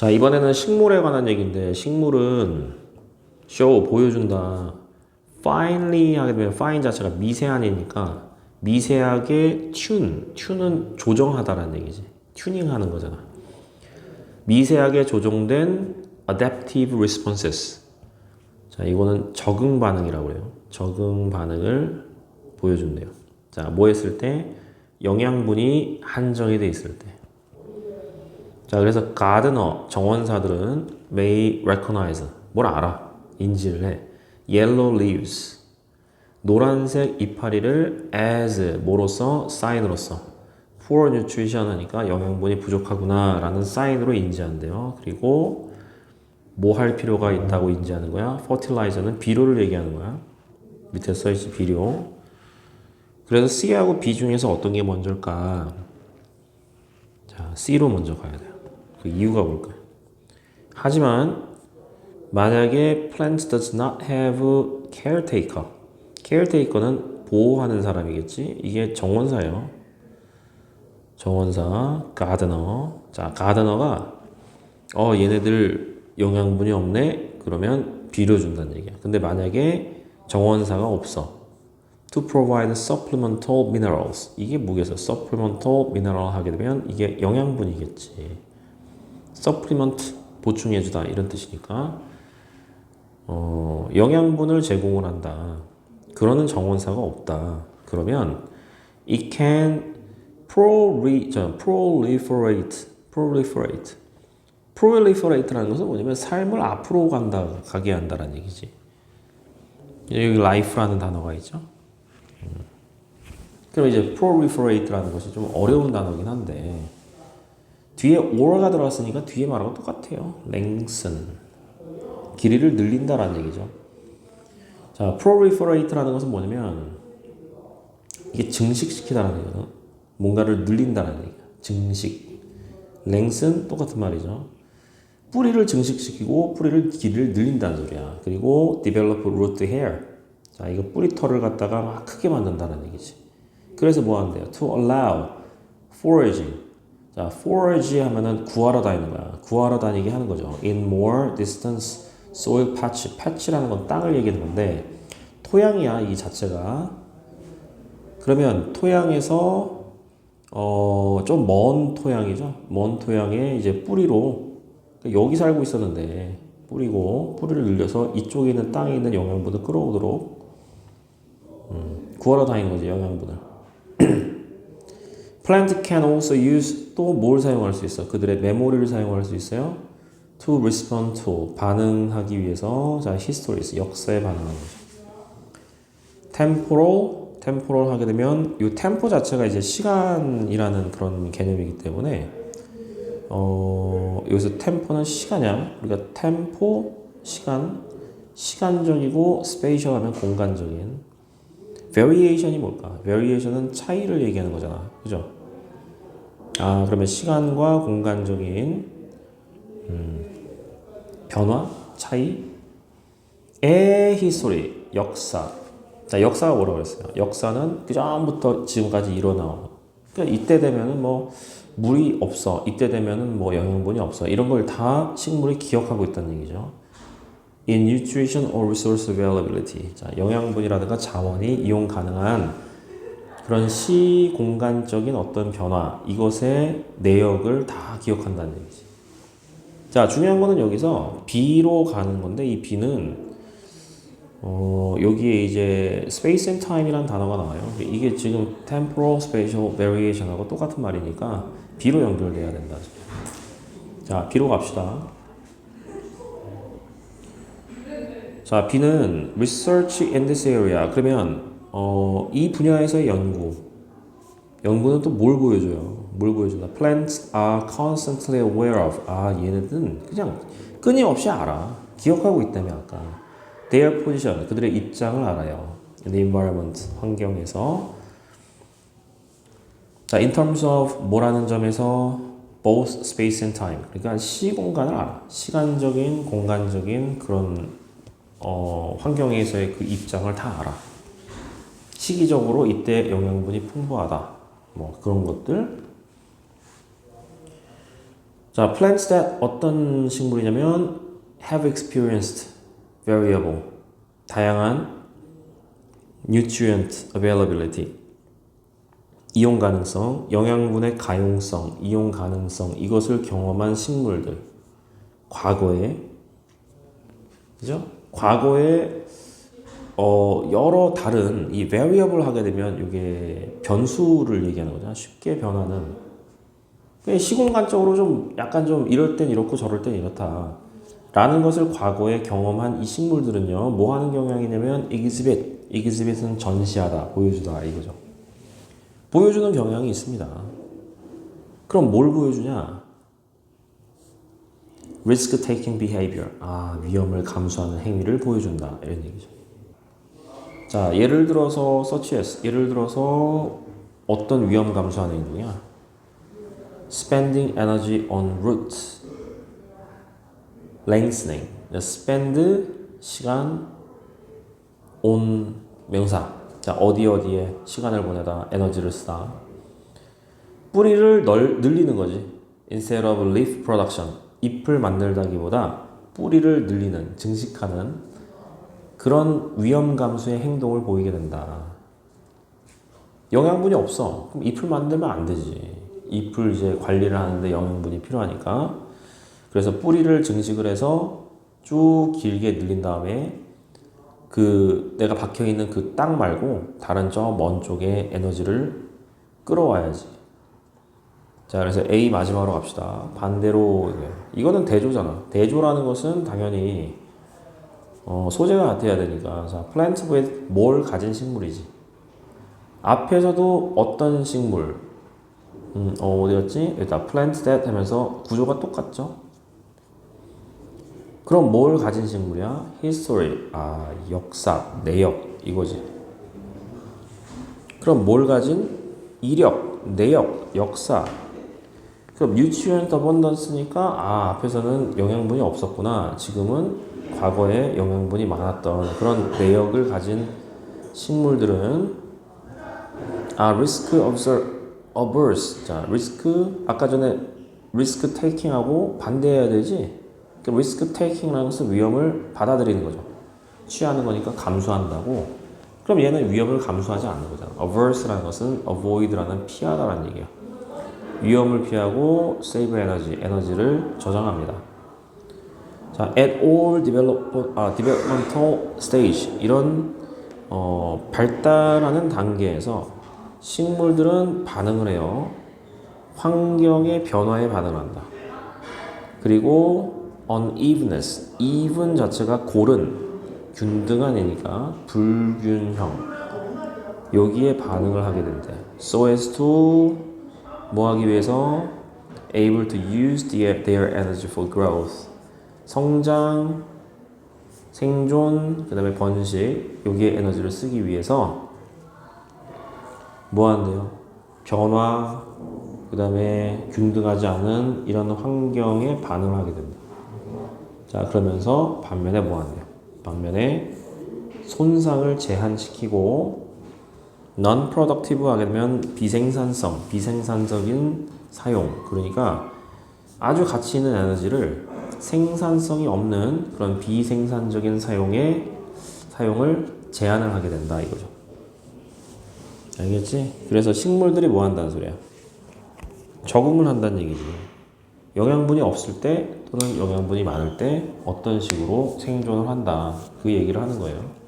자, 이번에는 식물에 관한 얘기인데 식물은 show 보여준다. finely 하게 되면 fine 자체가 미세한이니까 미세하게 tune, tune은 조정하다라는 얘기지. 튜닝 하는 거잖아. 미세하게 조정된 adaptive responses. 자, 이거는 적응 반응이라고 해요. 적응 반응을 보여준대요. 자, 뭐 했을 때? 영양분이 한정이 돼 있을 때. 자, 그래서 가드너 정원사들은 may recognize 뭘 알아? 인지를 해. yellow leaves 노란색 이파리를 as 뭐로서 사인으로서 poor nutrition 하니까 영양분이 부족하구나 라는 사인으로 인지한대요. 그리고 뭐 할 필요가 있다고 인지하는 거야? fertilizer는 비료를 얘기하는 거야. 밑에 써있지 비료. 그래서 C하고 B 중에서 어떤 게 먼저일까? 자, C로 먼저 가야 돼요. 그 이유가 뭘까요? 하지만 만약에 plant does not have caretaker. caretaker는 보호하는 사람이겠지. 이게 정원사예요. 정원사, gardener. 자, gardener가 어 얘네들 영양분이 없네. 그러면 비료 준다는 얘기야. 근데 만약에 정원사가 없어. to provide supplemental minerals. 이게 뭐겠어? supplemental mineral 하게 되면 이게 영양분이겠지. Supplement 보충해주다 이런 뜻이니까 어, 영양분을 제공을 한다. 그러는 정원사가 없다. 그러면 it can proli, 저, proliferate, proliferate. proliferate라는 것은 뭐냐면 삶을 앞으로 간다, 가게 한다라는 얘기지. 여기 life라는 단어가 있죠. 음. 그럼 이제 proliferate라는 것이 좀 어려운 단어긴 한데 뒤에 or가 들어갔으니까 뒤에 말하고 똑같아요. lengthen. 길이를 늘린다라는 얘기죠. 자, proliferate라는 것은 뭐냐면 이게 증식시키다라는 얘기거든. 뭔가를 늘린다라는 얘기야. 증식. lengthen 똑같은 말이죠. 뿌리를 증식시키고 뿌리를 길이를 늘린다는 소리야. 그리고 develop root hair. 자, 이거 뿌리털을 갖다가 막 크게 만든다는 얘기지. 그래서 뭐 한대요? To allow foraging. 자, forage 하면은 구하러 다니는 거야. 구하러 다니게 하는 거죠. In more distance soil patch. patch라는 건 땅을 얘기하는 건데 토양이야, 이 자체가. 그러면 토양에서 어, 좀 먼 토양이죠. 먼 토양에 이제 뿌리로 그러니까 여기 살고 있었는데 뿌리고 뿌리를 늘려서 이쪽에 있는 땅에 있는 영양분을 끌어오도록 음, 구하러 다니는 거지 영양분을. Plant can also use 또 뭘 사용할 수 있어? 그들의 메모리를 사용할 수 있어요. To respond to 반응하기 위해서 자 histories 역사에 반응하는 거죠. temporal temporal 하게 되면 이 템포 자체가 이제 시간이라는 그런 개념이기 때문에 어, 여기서 템포는 시간이야. 우리가 템포 시간 시간적이고 스페이셜 하면 공간적인 variation이 뭘까? variation은 차이를 얘기하는 거잖아. 그죠? 아, 그러면 시간과 공간적인 음, 변화, 차이, 의 히스토리, 역사. 자, 역사가 뭐라고 그랬어요? 역사는 그 전부터 지금까지 일어나온. 그러니까 이때 되면은 뭐 물이 없어. 이때 되면은 뭐 영양분이 없어. 이런 걸 다 식물이 기억하고 있다는 얘기죠. In nutrition or resource availability. 자, 영양분이라든가 자원이 이용 가능한 그런 시 공간적인 어떤 변화, 이것의 내역을 다 기억한다는 얘기지. 자, 중요한 거는 여기서 B로 가는 건데, 이 B는, 어, 여기에 이제 space and time이라는 단어가 나와요. 이게 지금 temporal, spatial variation하고 똑같은 말이니까 B로 연결돼야 된다. 자, B로 갑시다. 자, B는 research in this area. 그러면 어, 이 분야에서의 연구. 연구는 또 뭘 보여줘요? 뭘 보여준다? Plants are constantly aware of. 아, 얘네들은 그냥 끊임없이 알아. 기억하고 있다며, 아까. Their position. 그들의 입장을 알아요. The environment. 환경에서. 자, in terms of 뭐라는 점에서 both space and time. 그러니까 시공간을 알아. 시간적인, 공간적인 그런 어, 환경에서의 그 입장을 다 알아. 시기적으로 이때 영양분이 풍부하다. 뭐 그런 것들. 자, plants that 어떤 식물이냐면 have experienced variable 다양한 nutrient availability 이용 가능성, 영양분의 가용성, 이용 가능성 이것을 경험한 식물들 과거에 그죠? 과거에 어, 여러 다른 이 variable 하게 되면 이게 변수를 얘기하는 거잖아. 쉽게 변하는. 시공간적으로 좀 약간 좀 이럴 땐 이렇고 저럴 땐 이렇다. 라는 것을 과거에 경험한 이 식물들은요, 뭐 하는 경향이냐면 exhibit. exhibit은 전시하다, 보여주다 이거죠. 보여주는 경향이 있습니다. 그럼 뭘 보여주냐? Risk taking behavior. 아, 위험을 감수하는 행위를 보여준다. 이런 얘기죠. 자, 예를 들어서 such as 예를 들어서 어떤 위험 감수하는 행동이야? spending energy on routes. lengthening. spend 시간 on 명사. 자, 어디 어디에 시간을 보내다 에너지를 쓰다. 뿌리를 널, 늘리는 거지. instead of leaf production. 잎을 만들다기보다 뿌리를 늘리는, 증식하는 그런 위험 감수의 행동을 보이게 된다. 영양분이 없어. 그럼 잎을 만들면 안 되지. 잎을 이제 관리를 하는데 영양분이 필요하니까. 그래서 뿌리를 증식을 해서 쭉 길게 늘린 다음에 그 내가 박혀 있는 그 땅 말고 다른 저 먼 쪽에 에너지를 끌어와야지. 자, 그래서 A 마지막으로 갑시다. 반대로 이거는 대조잖아. 대조라는 것은 당연히 어, 소재가 같아야 되니까. 자, plant with 뭘 가진 식물이지. 앞에서도 어떤 식물, 음, 어, 어디였지? 일단 plant that 하면서 구조가 똑같죠? 그럼 뭘 가진 식물이야? history, 아, 역사, 내역, 이거지. 그럼 뭘 가진? 이력, 내역, 역사. 그럼 nutrient abundance니까, 아, 앞에서는 영양분이 없었구나. 지금은 과거에 영양분이 많았던 그런 내역을 가진 식물들은 아 risk averse. 자 risk 아까 전에 risk taking하고 반대해야 되지? 그 risk taking이라는 것은 위험을 받아들이는 거죠. 취하는 거니까 감수한다고. 그럼 얘는 위험을 감수하지 않는 거잖아. Averse라는 것은 avoid라는 피하다라는 얘기야 위험을 피하고 save 에너지 에너지를 저장합니다 자, at all develop, 아, developmental stage 이런 어, 발달하는 단계에서 식물들은 반응을 해요. 환경의 변화에 반응한다. 그리고 unevenness, even 자체가 고른, 균등한이니까 불균형. 여기에 반응을 하게 된대. So as to 뭐 하기 위해서 able to use their, their energy for growth. 성장, 생존, 그 다음에 번식, 여기에 에너지를 쓰기 위해서 뭐 한대요? 변화, 그 다음에 균등하지 않은 이런 환경에 반응을 하게 됩니다. 자, 그러면서 반면에 뭐 한대요? 반면에 손상을 제한시키고 non-productive 하게 되면 비생산성, 비생산적인 사용. 그러니까 아주 가치 있는 에너지를 생산성이 없는 그런 비생산적인 사용에 사용을 제한을 하게 된다 이거죠. 알겠지? 그래서 식물들이 뭐 한다는 소리야? 적응을 한다는 얘기지. 영양분이 없을 때 또는 영양분이 많을 때 어떤 식으로 생존을 한다. 그 얘기를 하는 거예요.